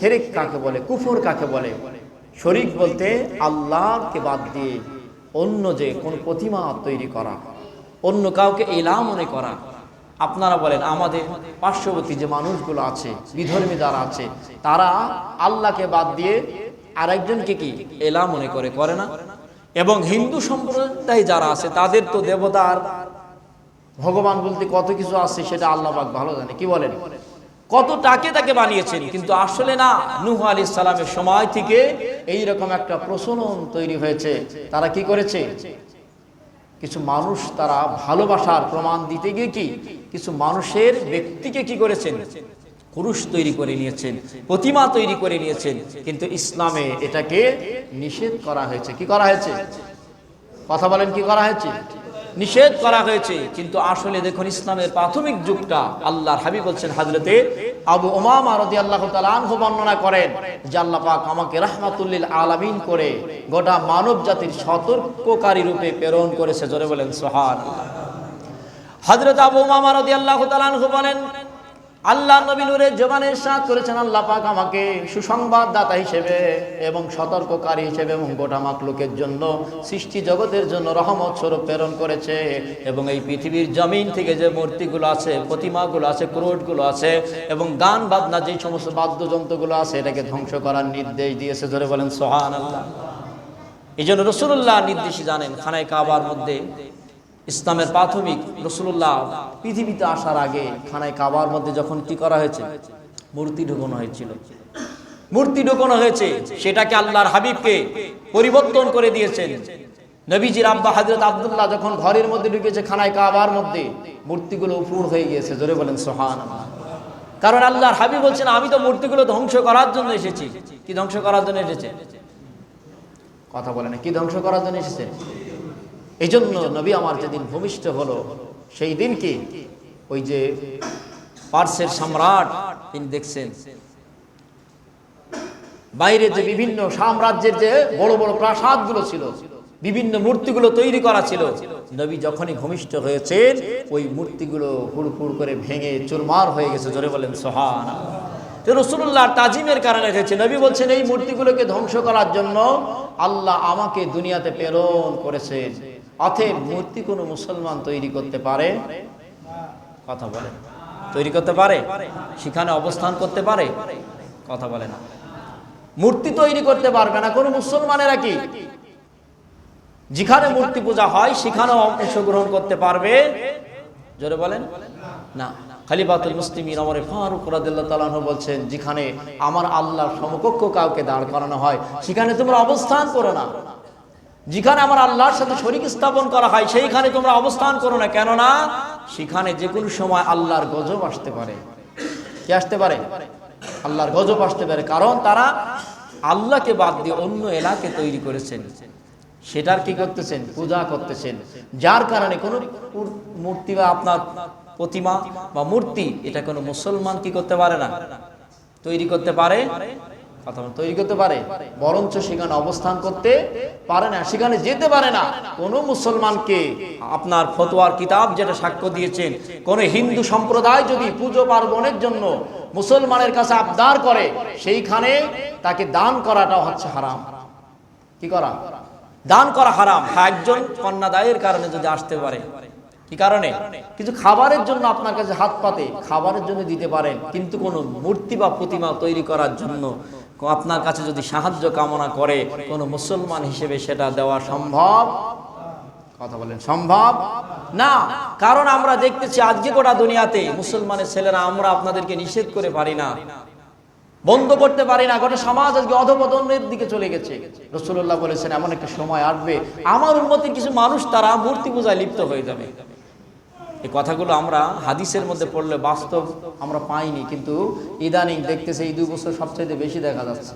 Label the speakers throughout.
Speaker 1: শেরেক কাকে বলে, কুফর কাকে বলে? শরিক বলতে আল্লাহকে বাদ দিয়ে অন্য যে কোন প্রতিমা তৈরি করা, অন্য কাউকে এলা মনে করা। আপনারা বলেন, আমাদের পার্শ্ববর্তী যে মানুষগুলো আছে, বিধর্মী যারা আছে, তারা আল্লাহকে বাদ দিয়ে আরেকজনকে কি এলা মনে করে করে না? এবং হিন্দু সম্প্রদায় যারা আছে, তাদের তো দেবতার ভগবান বলতে কত কিছু আছে, সেটা আল্লাহ ভালো জানে। কি বলেন? কত টাকে তাকে বানিয়েছেন? কিন্তু আসলে না, নুহ আলী সালামের সময় থেকে এই রকম একটা প্রচলন তৈরি হয়েছে। তারা কি করেছে? কিছু মানুষ তারা ভালোবাসার প্রমাণ দিতে গিয়ে কি? কিছু মানুষের ব্যক্তিকে কি করেছেন? পুরুষ তৈরি করে নিয়েছেন, প্রতিমা তৈরি করে নিয়েছেন। কিন্তু ইসলামে এটাকে নিষেধ করা হয়েছে। কি করা হয়েছে? কথা বলেন, কি করা হয়েছে? নিষেধ করা হয়েছে। কিন্তু আসলে দেখুন, ইসলামের প্রাথমিক যুগটা আল্লাহর হাবি বলছেন হাজরতে আবু ওমামা রাদিয়াল্লাহু আল্লাহ আনহু বর্ণনা করেন যে আল্লাহ পাক আমাকে রাহমাতুল্লিল আলামিন করে গোটা মানব জাতির সতর্ককারী রূপে প্রেরণ করেছে। জোরে বলেন সোহান হজরত আবু ওমামা রদি আল্লাহ আনহু বলেন আল্লাহ নবী নূরের জবানের সাথ করেছেন, আল্লাহ পাক আমাকে সুসংবাদদাতা হিসেবে এবং সতর্ককারী হিসেবে এবং গোটা মাকলুকের জন্য, সৃষ্টি জগতের জন্য রহমত স্বরূপ প্রেরণ করেছে এবং এই পৃথিবীর জমিন থেকে যে মূর্তিগুলো আছে, প্রতিমাগুলো আছে, ক্রোটগুলো আছে এবং গান বাজনা যে সমস্ত বাদ্যযন্ত্রগুলো আছে, এটাকে ধ্বংস করার নির্দেশ দিয়েছে। ধরে বলেন সোহান আল্লাহ এই জন্য রসুল্লাহ নির্দেশ জানেন, খানায় কাবার মধ্যে ইসলামের প্রাথমিক রসুল্লাহ পৃথিবীতে আসার আগে খানায় কাবার মধ্যে যখন কি করা হয়েছে? মূর্তি ঢুকানো হয়েছিল। মূর্তি ঢুকানো হয়েছে, সেটাকে আল্লাহর হাবিবকে পরিবর্তন করে দিয়েছেন। নবীজির আব্বা হাজরত আব্দুল্লাহ যখন ঘরের মধ্যে ঢুকেছে খানায় কাবার মধ্যে, মূর্তিগুলো উপুর হয়ে গিয়েছে, জোরে বলেন সোহান কারণ আল্লাহর হাবিব বলছেন, আমি তো মূর্তিগুলো ধ্বংস করার জন্য এসেছি। কি ধ্বংস করার জন্য এসেছে? কথা বলে না, কি ধ্বংস করার জন্য এসেছে? এই জন্য নবী আমার যেদিন ভূমিষ্ঠ হলো, সেই দিন কি? ওই যে পার্সের সম্রাট তিনি দেখছেন। বাইরে যে বিভিন্ন সাম্রাজ্যের যে বড় বড় প্রাসাদগুলো ছিল, বিভিন্ন মূর্তিগুলো তৈরি করা ছিল, নবী যখনই ভূমিষ্ঠ হয়েছেন, ওই মূর্তিগুলো হুড়ফুড় করে ভেঙে চুরমার হয়ে গেছে, জোরে বলেন সোহান রসুল্লাহ তাজিমের কারণে হয়েছে নবী বলছেন, এই মূর্তিগুলোকে ধ্বংস করার জন্য আল্লাহ আমাকে দুনিয়াতে প্রেরণ করেছেন। অতএব মূর্তি কোনো মুসলমান তৈরি করতে পারে? কথা বলে তৈরি করতে পারে? সেখানে অবস্থান করতে পারে? কথা বলে না। মূর্তি তৈরি করতে পারবে না। কোনো মুসলমানেরা কি? যেখানে মূর্তি পূজা হয়, সেখানেও অংশগ্রহণ করতে পারবে? জোরে বলেন? না। খালিবাতুল মুসলিমিন আমরে ফারুক রাদিয়াল্লাহু তাআলা বলছেন, যেখানে আমার আল্লাহর সমকক্ষ কাউকে দাঁড় করানো হয়, সেখানে তোমরা অবস্থান করো না। যেখানে আমার আল্লাহর সাথে শরীক স্থাপন করা হয়, সেইখানে তোমরা অবস্থান করো না। কেননা, সেখানে যে কোনো সময় আল্লাহর গজব আসতে পারে। কি আসতে পারে? আল্লাহর গজব আসতে পারে। কারণ তারা আল্লাহকে বাদ দিয়ে অন্য এলাকে তৈরি করেছেন। সেটার কি করতেছেন? পূজা করতেছেন। যার কারণে কোনো মূর্তি বা আপনার প্রতিমা বা মূর্তি, এটা কোনো মুসলমান কি করতে পারে না? তৈরি করতে পারে? কথা তৈরি করতে পারে। বরঞ্চ সেখানে অবস্থান করতে পারে না সেখানে যেতে পারে না। কোন মুসলমানকে আপনার ফতোয়ার কিতাব যেটা সাক্ষ্য দিয়েছেন কোন হিন্দু সম্প্রদায় যদি পুজো পার্বণের জন্য মুসলমানের কাছে আবদার করে সেইখানে তাকে দান করাটা হচ্ছে হারাম। কি করা? দান করা হারাম। হ্যাঁ, একজন কন্যাদায়ের কারণে যদি আসতে পারে কি কারণে? কিছু খাবারের জন্য আপনার কাছে হাত পাতে, খাবারের জন্য দিতে পারেন, কিন্তু কোনো মূর্তি বা প্রতিমা তৈরি করার জন্য আপনার কাছে যদি সাহায্য কামনা করে, কোনো মুসলমান হিসেবে সেটা দেওয়া সম্ভব? কথা বলেন, সম্ভব? না, কারণ আমরা দেখতেছি আজকে গোটা দুনিয়াতে মুসলমানের ছেলেরা, আমরা আপনাদেরকে নিষেধ করে পারি না, বন্ধ করতে পারি না, গোটা সমাজ আজকে অধপতনের দিকে চলে গেছে। রসুল্লাহ বলেছেন, এমন একটা সময় আসবে, আমার উন্মতির কিছু মানুষ, তারা মূর্তি পূজায় লিপ্ত হয়ে যাবে। এই কথাগুলো আমরা হাদিসের মধ্যে পড়লে বাস্তব আমরা পাইনি, কিন্তু ইদানিং দেখতেছে এই দুই বছর সবচাইতে বেশি দেখা যাচ্ছে।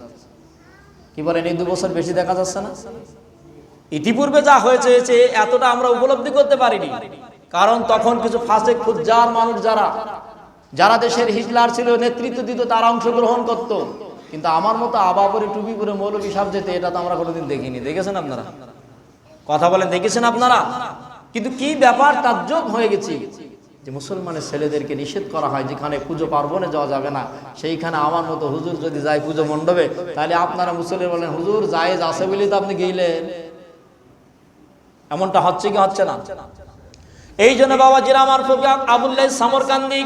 Speaker 1: কি বলেন, এই দু বছর বেশি দেখা যাচ্ছে না? ইতিপূর্বে যা হয়েছে এতটা আমরা উপলব্ধি করতে পারিনি। কারণ তখন কিছু ফাঁসে খুজ্জার মানুষ যারা যারা দেশের হিটলার ছিল, নেতৃত্ব দিত, তারা অংশগ্রহণ করত। কিন্তু আমার মতো আবা পরে টুপি পরে মৌলবী সাহেব যেতে এটা তো আমরা কোনোদিন দেখিনি। দেখেছেন আপনারা? কথা বলেন, দেখেছেন আপনারা? কিন্তু কি ব্যাপার? তাজ্জব হয়ে গেছি। যে মুসলমানের ছেলেদেরকে নিষেধ করা হয়, যেখানে পুজো পার্বণে যাওয়া যাবে না, সেইখানে আমার মতো হুজুর যদি যায় পুজো মণ্ডপে, তাহলে আপনারা মুসলিম বলেন, হুজুর, জায়েজ আছে বলেই তো আপনি গেলেন এমনটা হচ্ছে কি হচ্ছে না? এই জন্য বাবা জিরা আমার আবুল্লাহ সামরকান্দি,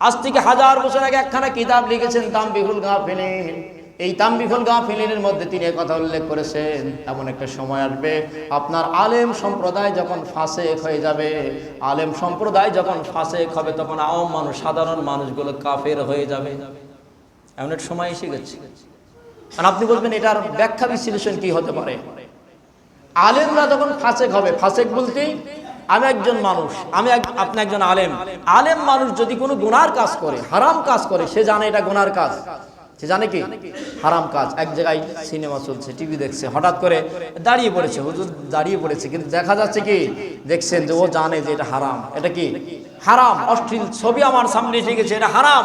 Speaker 1: আজ থেকে হাজার বছর আগে একখানা কিতাব লিখেছেন তাম্বিহুল গাফিলিন। এই তাম্বিহুল গাফিলিনের মধ্যে তিনি কথা উল্লেখ করেছেন, এমন একটা সময় আসবে, আপনার আলেম সম্প্রদায় যখন ফাসেক হয়ে যাবে, আলেম সম্প্রদায় যখন ফাসেক হবে, তখন আওয়াম মানুষ, সাধারণ মানুষগুলো কাফের হয়ে যাবে। এমন একটা সময় এসে গেছে। আর আপনি বলবেন, এটার ব্যাখ্যা বিশ্লেষণ কি হতে পারে? আলেমরা যখন ফাসেক হবে, ফাসেক বলতে, আমি একজন মানুষ, আমি আপনি একজন আলেম। আলেম মানুষ যদি কোনো গুনার কাজ করে, হারাম কাজ করে, সে জানে এটা গুনার কাজ। সে জানে কি? হারাম কাজ। এক জায়গায় সিনেমা চলছে, টিভি দেখছে, হঠাৎ করে দাঁড়িয়ে পড়েছে, হুজুর দাঁড়িয়ে পড়েছে, কিন্তু দেখা যাচ্ছে কি? দেখছেন যে ও জানে যে এটা হারাম। এটা কি? হারাম, অশ্লীল ছবি আমার সামনে এসে গেছে, এটা হারাম।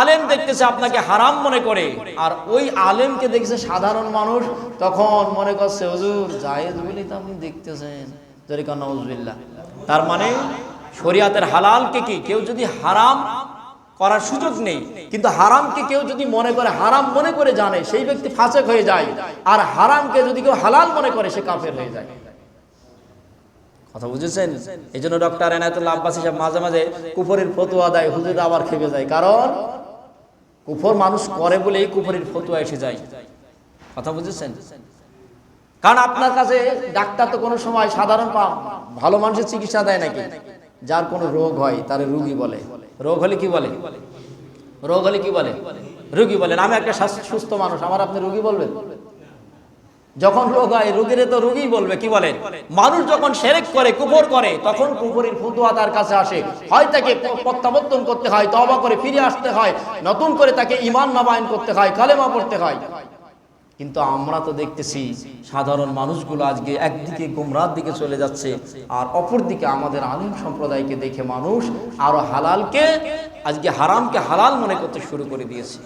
Speaker 1: আলেম দেখতেছে আপনাকে হারাম মনে করে, আর ওই আলেমকে দেখছে সাধারণ মানুষ, তখন মনে করছে, হুজুর জায়েজ বলি তো আপনি দেখতেছেন। জরিকান নজবিল্লা তার মানে শরিয়াতের হালালকে কি? কেউ যদি হারাম করার সুযোগ নেই। কিন্তু হারামকে কেউ যদি মনে করে, হারাম মনে করে জানে, সেই ব্যক্তি ফাঁসেক হয়ে যায়। আর হারামকে যদি কেউ হালাল মনে করে, সে কাফের হয়ে যায়। কথা বুঝেছেন? এই জন্য ডক্টর আব্বাসী সাহেব মাঝে মাঝে কুফরের দেয়, হুজুর আবার খেপে যায়। কারণ কুফর মানুষ করে বলেই কুফরের ফতুয়া এসে যায়। কথা বুঝেছেন? কারণ আপনার কাছে ডাক্তার তো কোনো সময় সাধারণ ভালো মানুষের চিকিৎসা দেয় নাকি? যার কোনো রোগ হয়, তার রুগী বলে। রোগ হলে কি বলে? রোগ হলে কি বলে? রুগী বলেন আমি একটা সুস্থ মানুষ, আমার আপনি রুগী বলবেন? যখন রোগ হয়, রুগীরে তো রুগী বলবে, কি বলেন মানুষ যখন সেরেক করে কুফর করে, তখন কুপুরের ফুতুয়া তার কাছে আসে। হয় তাকে প্রত্যাবর্তন করতে হয় তবা করে ফিরে আসতে হয়, নতুন করে তাকে ইমান নবায়ন করতে হয়, কালেমা পড়তে হয়। কিন্তু আমরা তো দেখতেছি সাধারণ মানুষগুলো আজকে একদিকে গুমরার দিকে চলে যাচ্ছে, আর অপরদিকে আমাদের আলিম সম্প্রদায়কে দেখে মানুষ আরও হালালকে, আজকে হারামকে হালাল মনে করতে শুরু করে দিয়েছে।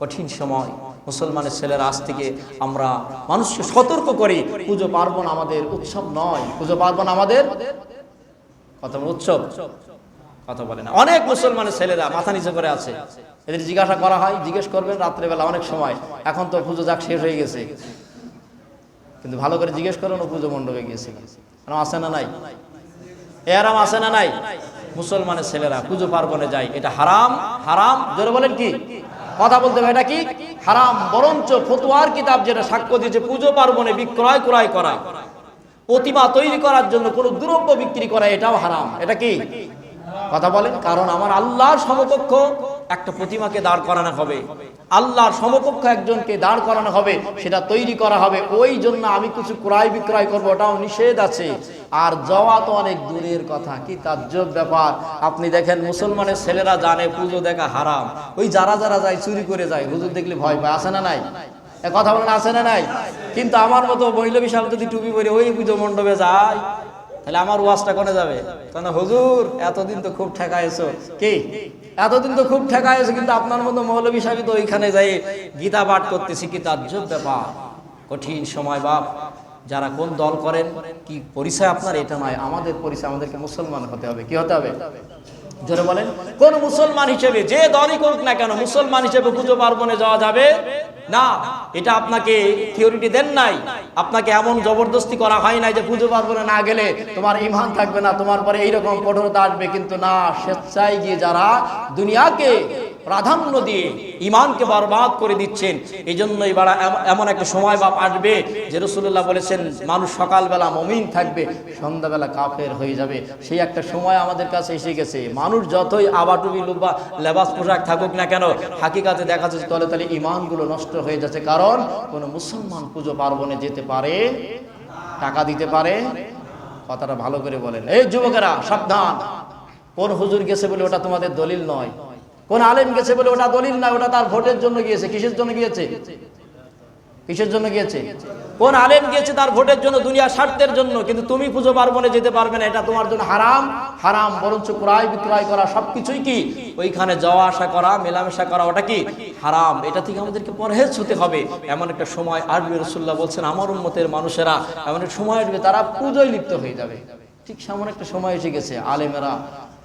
Speaker 1: কঠিন সময়, মুসলমানের ছেলের আজ থেকে আমরা মানুষকে সতর্ক করি, পুজো পার্বণ আমাদের উৎসব নয়। পুজো পার্বণ আমাদের? কথা উৎসব? কথা বলে না। অনেক মুসলমানের ছেলেরা মাথা নিচে করে আছে। এদের জিজ্ঞাসা করা হয়, জিজ্ঞেস করবেন, রাত্রেবেলা অনেক সময়। এখন তো পুজো যাক, শেষ হয়ে গেছে। কিন্তু ভালো করে জিজ্ঞেস করেন, ও পুজো মণ্ডপে গিয়েছিল আছে না নাই? এ আরাম আছে না নাই? মুসলমানের ছেলেরা পুজো পার্বণে যায়। এটা হারাম হারাম, জোরে বলেন কি? কথা বলতে হবে, এটা কি? হারাম, বরঞ্চ ফতুয়ার কিতাব যেটা সাক্ষ্য দিয়েছে, পুজো পার্বণে বিক্রয় ক্রয় করা। প্রতিমা তৈরি করার জন্য কোনো দ্রব্য বিক্রি করা, এটাও হারাম। এটা কি? কথা বলেন, কারণ আমার আল্লাহর সমকক্ষ একটা প্রতিমাকে দাঁড় করানো হবে। আল্লাহর সমকক্ষ একজনকে দাঁড় করানো হবে, সেটা তৈরি করা হবে। ওই জন্য আমি কিছু ক্রয় বিক্রয় করব, ওটাও নিষেধ আছে। আর যাওয়া তো অনেক দূরের কথা, কি তাজ্জব ব্যাপার। আপনি দেখেন, মুসলমানের ছেলেরা জানে পুজো দেখা হারাম। ওই যারা যারা যায়, চুরি করে যায়, হুজুর দেখলে ভয় পায় আসে না নাই? কথা বলেন, আছে না নাই? কিন্তু আমার মতো মহিলা বিশাল যদি টুপি পরে ওই পুজো মণ্ডপে যায় তাহলে আমার ওয়াজটা কোনে যাবে? কেন হুজুর, এতদিন তো খুব ঠেকাইছো কি? এতদিন তো খুব ঠেকাইছো কিন্তু আপনার মতো মৌলবী সাহেব তো ওইখানে যাই গীতা পাঠ করতেছি, কি তাজ্জব ব্যাপার? কঠিন সময় বাপ। যারা কোন দল করেন, কি পরিচয় আপনার? এটা নয়, আমাদের পরিচয় আমাদেরকে মুসলমান হতে হবে। কি হতে হবে? জোরে বলেন। কোন মুসলমান হিসেবে যে দলই করুক না কেন, মুসলমান হিসেবে পুজো পার্বণে যাওয়া যাবে না, এটা আপনাকে থিওরিটি দেন নাই। আপনাকে এমন জবরদস্তি করা হয় নাই যে পুজো পার্বণে না গেলে তোমার ইমান থাকবে না, তোমার পরে এইরকম কঠোরতা আসবে। কিন্তু না, স্বেচ্ছায় গিয়ে যারা দুনিয়াকে প্রাধান্য দিয়ে ইমানকে বরবাদ করে দিচ্ছেন। এই জন্যই বাড়া এমন একটা সময় বাপ আসবে যে রসুল্লাহ বলেছেন, মানুষ সকালবেলা মমিন থাকবে, সন্ধ্যাবেলা কাফের হয়ে যাবে। সেই একটা সময় আমাদের কাছে এসে গেছে। মানুষ যতই আবাটুবি, লুব্বা, লেবাস পোশাক থাকুক না কেন, হাকিকাতে দেখা যাচ্ছে তলে তলে ইমানগুলো নষ্ট হয়ে যাচ্ছে। কারণ কোনো মুসলমান পুজো পার্বণে যেতে পারে, টাকা দিতে পারে, কথাটা ভালো করে বলেন। এই যুবকেরা, সাবধান। কোন হুজুর গেছে বলে ওটা তোমাদের দলিল নয়। কোন আলেম গেছে বলে ওটা দলিল না, ওটা তার ভোটের জন্য গিয়েছে, কিসের জন্য গিয়েছে? কিসের জন্য গিয়েছে? কোন আলেম গিয়েছে তার ভোটের জন্য, দুনিয়া স্বার্থের জন্য, কিন্তু তুমি পুজো পার্বণে যেতে পারবে না, এটা তোমার জন্য হারাম। হারাম বরঞ্চ ক্রয় বিক্রয় করা সবকিছুই কি? ওইখানে যাওয়া আসা করা, মেলামেশা করা, ওটা কি? হারাম। এটা থেকে আমাদেরকে পরহেজ হতে হবে। এমন একটা সময় আসবে রসুল্লাহ বলছেন, আমার উন্মতের মানুষেরা এমন একটা সময় আসবে, তারা পুজোয় লিপ্ত হয়ে যাবে। ঠিক সেমন একটা সময় এসে গেছে, আলেমেরা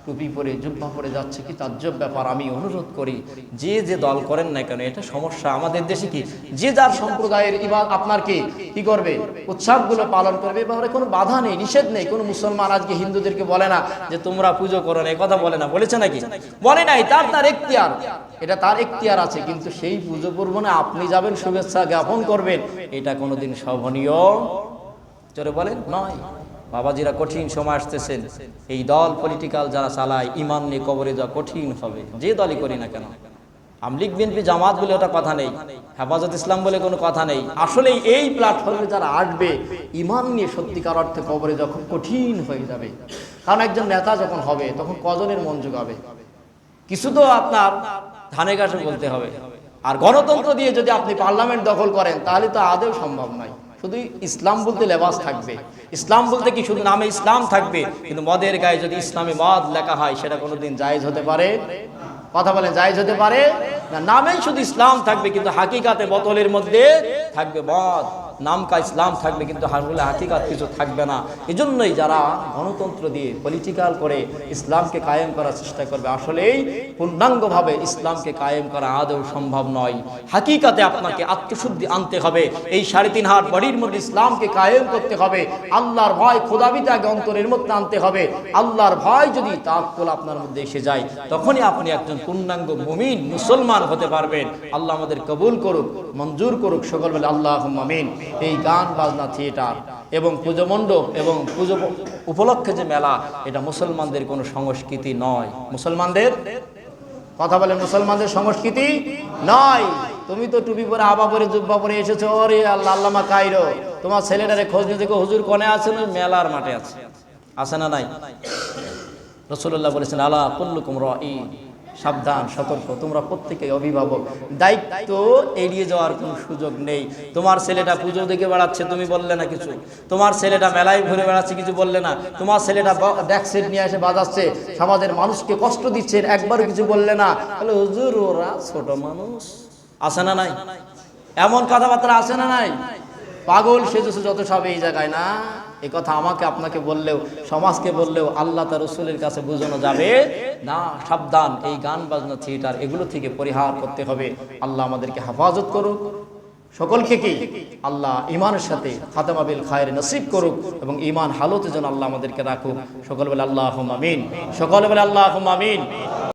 Speaker 1: টুপি পরে, জুব্বা পরে যাচ্ছে কি? তাজ্জব ব্যাপার, আমি অনুরোধ করি, যে যে দল করেন না কেন, এটা সমস্যা। আমাদের দেশে কি? যে যার সম্প্রদায়ের ইবাদ আপনার কি? কি করবে? উৎসবগুলো পালন করবে? এবারে কোনো বাধা নেই, নিষেধ নেই। কোনো মুসলমান আজকে হিন্দুদেরকে বলে না যে তোমরা পুজো করো না কথা বলে না। বলেছে নাকি? বলে নাই, তার তার এখতিয়ার। এটা তার এখতিয়ার আছে, কিন্তু সেই পুজো করব না, আপনি যাবেন, শুভেচ্ছা জ্ঞাপন করবেন। এটা কোনোদিন শোভনীয়? জোরে বলেন, নয়। বাবাজিরা কঠিন সময় আসতেছেন। এই দল পলিটিক্যাল যারা চালায়, ইমান নিয়ে কবরে যাওয়া কঠিন হবে। যে দলই করি না কেন? আমলিগ বিএনপি জামাত বলে ওটা কথা নেই। হেফাজত ইসলাম বলে কোনো কথা নেই। আসলে এই প্ল্যাটফর্মে যারা আসবে, ইমান নিয়ে সত্যিকার অর্থে কবরে যখন কঠিন হয়ে যাবে। কারণ একজন নেতা যখন হবে, তখন কজনের মন যোগাবে কিছু তো আপনার ধানে গাছে বলতে হবে। আর গণতন্ত্র দিয়ে যদি আপনি পার্লামেন্ট দখল করেন, তাহলে তো আদেও সম্ভব নয়। শুধু ইসলাম বলতে লেবাস থাকবে। ইসলাম বলতে কি শুধু নামে ইসলাম থাকবে? কিন্তু মদের গায়ে যদি ইসলামে মদ লেখা হয়, সেটা কোনোদিন জায়েজ হতে পারে? কথা বলে জায়েজ হতে পারে? না নামেই শুধু ইসলাম থাকবে, কিন্তু হাকিকাতে বোতলের মধ্যে থাকবে মদ। নামকা ইসলাম থাকবে কিন্তু আসলে হাকিকাত কিছু থাকবে না। এজন্যই যারা গণতন্ত্র দিয়ে পলিটিক্যাল করে ইসলামকে কায়েম করার চেষ্টা করবে, আসলেই পূর্ণাঙ্গভাবে ইসলামকে কায়েম করা আদৌ সম্ভব নয়। হাকিকাতে আপনাকে আত্মশুদ্ধি আনতে হবে, এই সাড়ে তিন হাত বডির মধ্যে ইসলামকে কায়েম করতে হবে, আল্লাহর ভয় খোদাবিতাকে অন্তরের মধ্যে আনতে হবে, আল্লাহর ভয় যদি তাকুল আপনার মধ্যে এসে যায়, তখনই আপনি একজন পূর্ণাঙ্গ মুমিন, মুসলমান হতে পারবেন। আল্লাহ আমাদের কবুল করুক, মঞ্জুর করুক, সকল বলে আল্লাহ মামিন এই গান বাজনা থিয়েটার এবং পুজো মণ্ডপ এবং পুজো উপলক্ষে যে মেলা এটা মুসলমানদের কোনো সংস্কৃতি নয়। মুসলমানদের? কথা বলেন মুসলমানদের সংস্কৃতি নয়। তুমি তো টুপি পরে আবা পরে জুব্বা পরে এসেছ ওরে আল্লাহ আল্লামা কাইরো তোমার ছেলেটারে খোঁজ নিতে গো, হুজুর কনে আছে না? মেলার মাঠে আছে। আছে না নাই? রসুল্লাহ বলেছেন আল্লাহ কুল্লুকুম রাই। সাবধান, সতর্ক। তোমরা প্রত্যেকে অভিভাবক। দায়িত্ব এড়িয়ে যাওয়ার কোনো সুযোগ নেই। তোমার ছেলেটা পুজো দেখে বেড়াচ্ছে, তুমি বললে না কিছু। তোমার ছেলেটা মেলায় ঘুরে বেড়াচ্ছে, কিছু বললে না। তোমার ছেলেটা ড্যাক সেট নিয়ে এসে বাজাচ্ছে। সমাজের মানুষকে কষ্ট দিচ্ছে একবারও কিছু বললে না। তাহলে হুজুর, ওরা ছোট মানুষ। আছে না নাই? এমন কথাবার্তা আছে না নাই? পাগল সেজেছে যত সব এই জায়গায়, না? এ কথা আমাকে, আপনাকে বললেও, সমাজকে বললেও আল্লাহ তার রসুলের কাছে বোঝানো যাবে। না, সাবধান, এই গান বাজনা, থিয়েটার, এগুলো থেকে পরিহার করতে হবে। আল্লাহ আমাদেরকে হেফাজত করুক। সকলকে কি? আল্লাহ ইমানের সাথে খাতামা বিল খায়ের নসিব করুক এবং ইমান হালতে যেন আল্লাহ আমাদেরকে রাখুক। সকল বলে আল্লাহ আমিন। সকল বলে আল্লাহ আমিন।